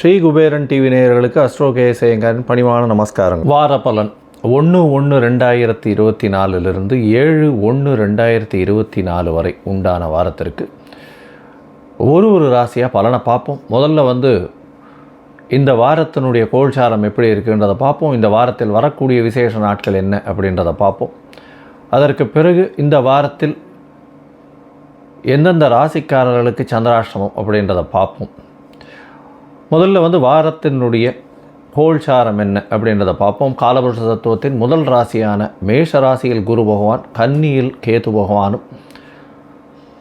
Sri Kuberan TV நேயர்களுக்கு astro கேசயங்கரின் பணிவான நமஸ்காரம் வார பலன் ஒன்று ஒன்று ரெண்டாயிரத்தி இருபத்தி நாலுலேருந்து ஏழு ஒன்று ரெண்டாயிரத்தி இருபத்தி நாலு வரை உண்டான வாரத்திற்கு ஒரு ஒரு ராசியாக பலனை பார்ப்போம். முதல்ல வந்து இந்த வாரத்தினுடைய கோல்சாரம் எப்படி இருக்குன்றதை பார்ப்போம். இந்த வாரத்தில் வரக்கூடிய விசேஷ நாட்கள் என்ன அப்படின்றத பார்ப்போம். அதற்கு பிறகு இந்த வாரத்தில் எந்தெந்த ராசிக்காரர்களுக்கு சந்திராஷ்டமம் அப்படின்றத பார்ப்போம். முதல்ல வந்து வாரத்தினுடைய கோல்சாரம் என்ன அப்படின்றத பார்ப்போம். காலபுருஷ தத்துவத்தின் முதல் ராசியான மேஷ ராசியில் குரு பகவான் கன்னியில் கேது பகவானும்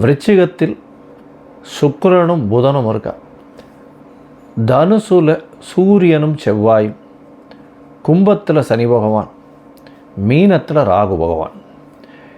விருச்சிகத்தில் சுக்கரனும் புதனும் இருக்கா. தனுசுல சூரியனும் செவ்வாயும் கும்பத்தில் சனி பகவான் மீனத்தில் ராகு பகவான்.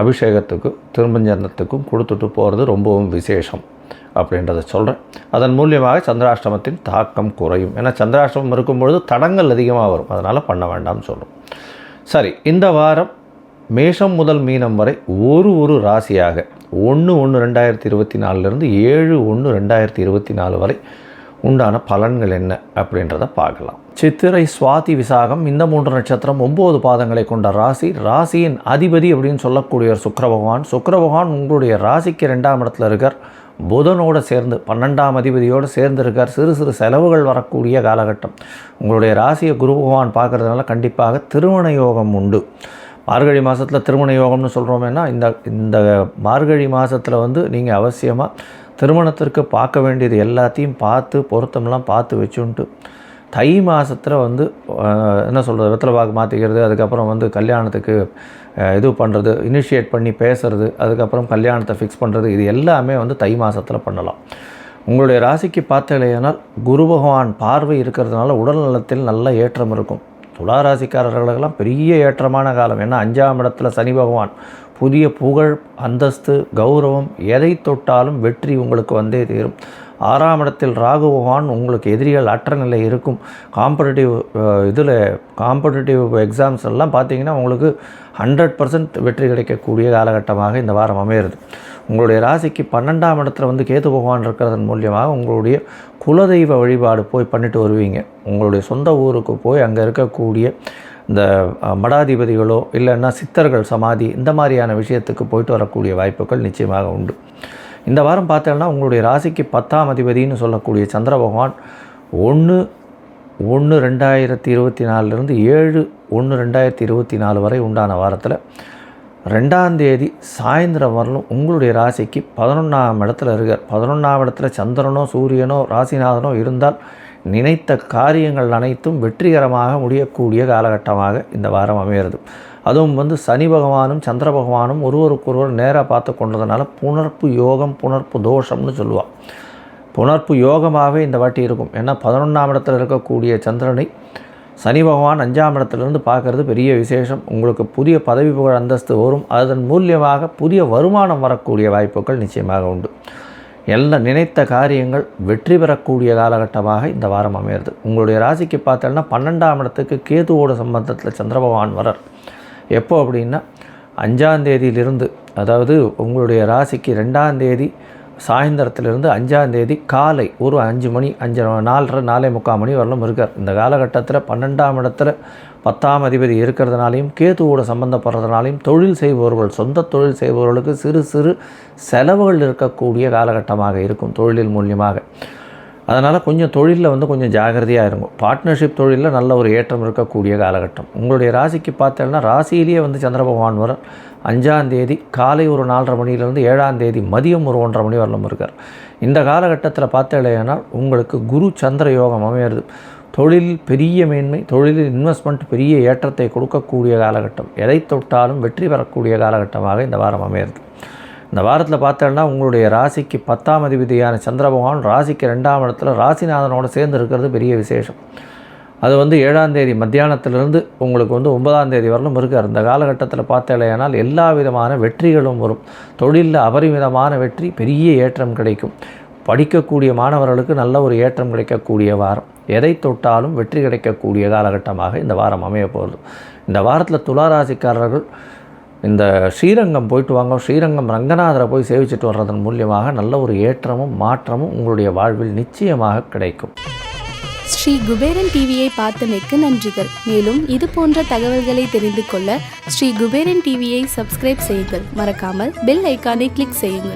அபிஷேகத்துக்கு திருமஞ்சனத்துக்கும் கொடுத்துட்டு போகிறது ரொம்பவும் விசேஷம் அப்படின்றத சொல்கிறேன் அதன் மூலியமாக சந்திராஷ்டமத்தின் தாக்கம் குறையும். ஏன்னா சந்திராஷ்டமம் இருக்கும்பொழுது தடங்கள் அதிகமாக வரும். அதனால் பண்ண வேண்டாம்னு சொல்கிறோம் சரி இந்த வாரம் மேஷம் முதல் மீனம் வரை ஒரு ஒரு ராசியாக ஒன்று ஒன்று ரெண்டாயிரத்தி இருபத்தி நாலுலேருந்து ஏழு ஒன்று ரெண்டாயிரத்தி இருபத்தி நாலு வரை உண்டான பலன்கள் என்ன அப்படின்றத பார்க்கலாம். சித்திரை சுவாதி விசாகம் இந்த மூன்று நட்சத்திரம் ஒம்பது பாதங்களை கொண்ட ராசி. ராசியின் அதிபதி அப்படின்னு சொல்லக்கூடியவர் சுக்கர பகவான். சுக்கர பகவான் உங்களுடைய ராசிக்கு ரெண்டாம் இடத்துல இருக்கார். புதனோடு சேர்ந்து பன்னெண்டாம் அதிபதியோடு சேர்ந்து இருக்கார். சிறு சிறு செலவுகள் வரக்கூடிய காலகட்டம். உங்களுடைய ராசியை குரு பகவான் பார்க்குறதுனால கண்டிப்பாக திருமண யோகம் உண்டு. மார்கழி மாதத்தில் திருமண யோகம்னு சொல்கிறோமேனா இந்த இந்த மார்கழி மாதத்தில் வந்து நீங்கள் அவசியமாக திருமணத்திற்கு பார்க்க வேண்டியது எல்லாத்தையும் பார்த்து பொருத்தம்லாம் பார்த்து வச்சுன்ட்டு தை மாதத்தில் வந்து என்ன சொல்கிறது வெத்தலை பாக்கு மாற்றிக்கிறது அதுக்கப்புறம் வந்து கல்யாணத்துக்கு இது பண்ணுறது இனிஷியேட் பண்ணி பேசுகிறது அதுக்கப்புறம் கல்யாணத்தை ஃபிக்ஸ் பண்ணுறது இது எல்லாமே வந்து தை மாதத்தில் பண்ணலாம். உங்களுடைய ராசிக்கு பார்த்தலையானால் குரு பகவான் பார்வை இருக்கிறதுனால உடல் நலத்தில் நல்ல ஏற்றம் இருக்கும். துளாராசிக்காரர்களுக்கெல்லாம் பெரிய ஏற்றமான காலம். ஏன்னா அஞ்சாம் இடத்துல சனி பகவான் புதிய புகழ் அந்தஸ்து கௌரவம் எதை தொட்டாலும் வெற்றி உங்களுக்கு வந்தே தீரும். ஆறாம் இடத்தில் ராகு பகவான் உங்களுக்கு எதிரிகள் அற்ற நிலை இருக்கும். காம்படிட்டிவ் இதில் காம்படிட்டிவ் எக்ஸாம்ஸ் எல்லாம் பார்த்தீங்கன்னா உங்களுக்கு ஹண்ட்ரட் பர்சன்ட் வெற்றி கிடைக்கக்கூடிய காலகட்டமாக இந்த வாரம் அமையிறது. உங்களுடைய ராசிக்கு பன்னெண்டாம் இடத்துல வந்து கேது பகவான் இருக்கிறதன் மூலியமாக உங்களுடைய குலதெய்வ வழிபாடு போய் பண்ணிட்டு வருவீங்க. உங்களுடைய சொந்த ஊருக்கு போய் அங்கே இருக்கக்கூடிய இந்த மடாதிபதிகளோ இல்லைன்னா சித்தர்கள் சமாதி இந்த மாதிரியான விஷயத்துக்கு போயிட்டு வரக்கூடிய வாய்ப்புகள் நிச்சயமாக உண்டு. இந்த வாரம் பார்த்தோம்னா உங்களுடைய ராசிக்கு பத்தாம் அதிபதின்னு சொல்லக்கூடிய சந்திர பகவான் ஒன்று ஒன்று ரெண்டாயிரத்தி இருபத்தி நாலுலேருந்து ஏழு ஒன்று ரெண்டாயிரத்தி இருபத்தி நாலு வரை உண்டான வாரத்தில் ரெண்டாம் தேதி சாயந்தரம் வரலும் உங்களுடைய ராசிக்கு பதினொன்றாம் இடத்துல இருக்கார் பதினொன்றாம் இடத்துல சந்திரனோ சூரியனோ ராசிநாதனோ இருந்தால் நினைத்த காரியங்கள் அனைத்தும் வெற்றிகரமாக முடியக்கூடிய காலகட்டமாக இந்த வாரம் அமைகிறது. அதுவும் வந்து சனி பகவானும் சந்திர பகவானும் ஒருவருக்கொருவர் நேராக பார்த்து கொண்டதுனால புணர்ப்பு யோகம் புணர்ப்பு தோஷம்னு சொல்லுவாள் புணர்ப்பு யோகமாகவே இந்த வாட்டி இருக்கும். ஏன்னா பதினொன்றாம் இடத்துல இருக்கக்கூடிய சந்திரனை சனி பகவான் அஞ்சாம் இடத்துலேருந்து பார்க்குறது பெரிய விசேஷம். உங்களுக்கு புதிய பதவி புகழ் அந்தஸ்து வரும். அதன் மூலியமாக புதிய வருமானம் வரக்கூடிய வாய்ப்புகள் நிச்சயமாக உண்டு. எல்லாம் நினைத்த காரியங்கள் வெற்றி பெறக்கூடிய காலகட்டமாக இந்த வாரம் அமையிறது. உங்களுடைய ராசிக்கு பார்த்தோன்னா பன்னெண்டாம் இடத்துக்கு கேதுவோட சம்பந்தத்தில் சந்திர பகவான் வரார் எப்போ அப்படின்னா அஞ்சாம் தேதியிலிருந்து அதாவது உங்களுடைய ராசிக்கு ரெண்டாம் தேதி சாயந்தரத்திலிருந்து அஞ்சாந்தேதி காலை ஒரு அஞ்சு மணி அஞ்சு நாலரை நாலே முக்கால் மணி வரலும் இருக்கார். இந்த காலகட்டத்தில் பன்னெண்டாம் இடத்துல பத்தாம் அதிபதி இருக்கிறதுனாலையும் கேதுவோட சம்மந்தப்படுறதுனாலையும் தொழில் செய்பவர்கள் சொந்த தொழில் செய்பவர்களுக்கு சிறு சிறு செலவுகள் இருக்கக்கூடிய காலகட்டமாக இருக்கும் தொழிலின் மூலியமாக. அதனால் கொஞ்சம் தொழிலில் வந்து கொஞ்சம் ஜாகிரதையாக இருக்கும் பார்ட்னர்ஷிப் தொழிலில் நல்ல ஒரு ஏற்றம் இருக்கக்கூடிய காலகட்டம். உங்களுடைய ராசிக்கு பார்த்தேன்னா ராசியிலேயே வந்து சந்திர பகவான் வர காலை ஒரு நாலரை மணிலேருந்து ஏழாந்தேதி மதியம் ஒரு ஒன்றரை மணி வரலும் இருக்கார். இந்த காலகட்டத்தில் பார்த்தேன்னா உங்களுக்கு குரு சந்திர யோகம் அமையிறது. தொழில் பெரிய மேன்மை தொழிலில் இன்வெஸ்ட்மெண்ட் பெரிய ஏற்றத்தை கொடுக்கக்கூடிய காலகட்டம். எதை தொட்டாலும் வெற்றி பெறக்கூடிய காலகட்டமாக இந்த வாரம் அமையிறது. இந்த வாரத்தில் பார்த்தோன்னா உங்களுடைய ராசிக்கு பத்தாம் அதிபதியான சந்திர பகவான் ராசிக்கு ரெண்டாம் இடத்துல ராசிநாதனோடு சேர்ந்து இருக்கிறது பெரிய விசேஷம். அது வந்து ஏழாம் தேதி மத்தியானத்திலிருந்து உங்களுக்கு வந்து ஒன்பதாம் தேதி வரலும் இருக்கார் இந்த காலகட்டத்தில் பார்த்தேனால் எல்லா விதமான வெற்றிகளும் வரும். தொழிலில் அபரிமிதமான வெற்றி பெரிய ஏற்றம் கிடைக்கும். படிக்கக்கூடிய மாணவர்களுக்கு நல்ல ஒரு ஏற்றம் கிடைக்கக்கூடிய வாரம். எதை தொட்டாலும் வெற்றி கிடைக்கக்கூடிய காலகட்டமாக இந்த வாரம் அமைய போகுது. இந்த வாரத்தில் துளாராசிக்காரர்கள் இந்த ஸ்ரீரங்கம் போயிட்டு வாங்க. ஸ்ரீரங்கம் ரங்கநாதரை போய் சேவிச்சிட்டு வர்றதன் மூலியமாக நல்ல ஒரு ஏற்றமும் மாற்றமும் உங்களுடைய வாழ்வில் நிச்சயமாக கிடைக்கும். ஸ்ரீ குபேரன் டிவியை பார்த்தமைக்கு நன்றிகள். மேலும் இது போன்ற தகவல்களை தெரிந்து கொள்ள ஸ்ரீ குபேரன் டிவியை சப்ஸ்கிரைப் செய்யுங்கள். மறக்காமல் பெல் ஐக்கானை கிளிக் செய்யுங்கள்.